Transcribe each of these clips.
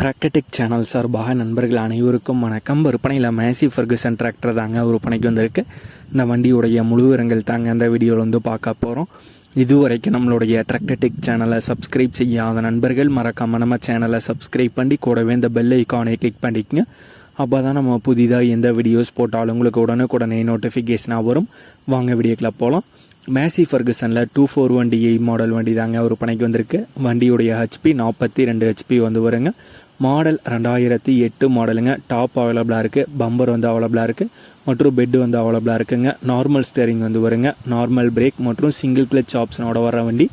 Tractor Tech channel சார்பாக நண்பர்கள் அனைவருக்கும் வணக்கம். விற்பனையில் மேசி ஃபர்கசன் டிராக்டர் தாங்க விற்பனைக்கு வந்திருக்கு. இந்த வண்டியுடைய முழு விவரங்கள் தாங்க அந்த வீடியோவில் வந்து பார்க்க போகிறோம் இதுவரைக்கும் நம்மளுடைய டிராக்டர்டெக் சேனலை சப்ஸ்கிரைப் செய்யாத நண்பர்கள் மறக்காம நம்ம சேனலை சப்ஸ்கிரைப் பண்ணி கூடவே இந்த பெல் ஐக்கானை கிளிக் பண்ணிக்கங்க. அப்போ தான் நம்ம புதிதாக எந்த வீடியோஸ் போட்டாலும் உங்களுக்கு உடனுக்குடனே நோட்டிஃபிகேஷனாக வரும். வாங்க வீடியோக்கில் போகலாம் Massey ஃபர்குசனில் two four one DI model வண்டி தாங்க ஒரு பணிக்கு வந்திருக்கு. வண்டியுடைய ஹெச்பி நாற்பத்தி ரெண்டு ஹெச்பி வந்து வருங்க. மாடல் ரெண்டாயிரத்தி எட்டு மாடலுங்க டாப் அவைலபிளாக இருக்குது பம்பர் வந்து அவைலபிளாக இருக்குது மற்றும் பெட் வந்து அவைலபிளாக இருக்குங்க. நார்மல் ஸ்டேரிங் வந்து வருங்க. நார்மல் பிரேக் மற்றும் சிங்கிள் கிளச் ஆப்ஷனோட வர வண்டி.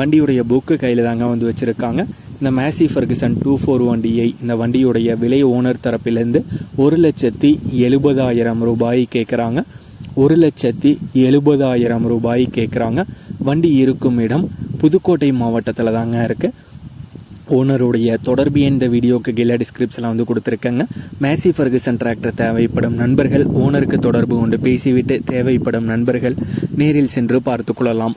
வண்டியுடைய புக்கு கையில் தாங்க வந்து வச்சுருக்காங்க. இந்த Massey Ferguson two four one DI இந்த வண்டியுடைய விலை ஓனர் தரப்பிலேருந்து ஒரு லட்சத்தி எழுபதாயிரம் ரூபாய் கேட்குறாங்க ஒரு லட்சத்தி எழுபதாயிரம் ரூபாய் கேட்குறாங்க வண்டி இருக்கும் இடம் புதுக்கோட்டை மாவட்டத்தில் தாங்க இருக்குது ஓனருடைய தொடர்பு எந்த இந்த வீடியோக்கு கீழே டிஸ்கிரிப்ஷனில் வந்து கொடுத்துருக்கேங்க. மேசி ஃபர்கசன் டிராக்டர் தேவைப்படும் நண்பர்கள் ஓனருக்கு தொடர்பு கொண்டு பேசிவிட்டு தேவைப்படும் நண்பர்கள் நேரில் சென்று பார்த்து கொள்ளலாம்.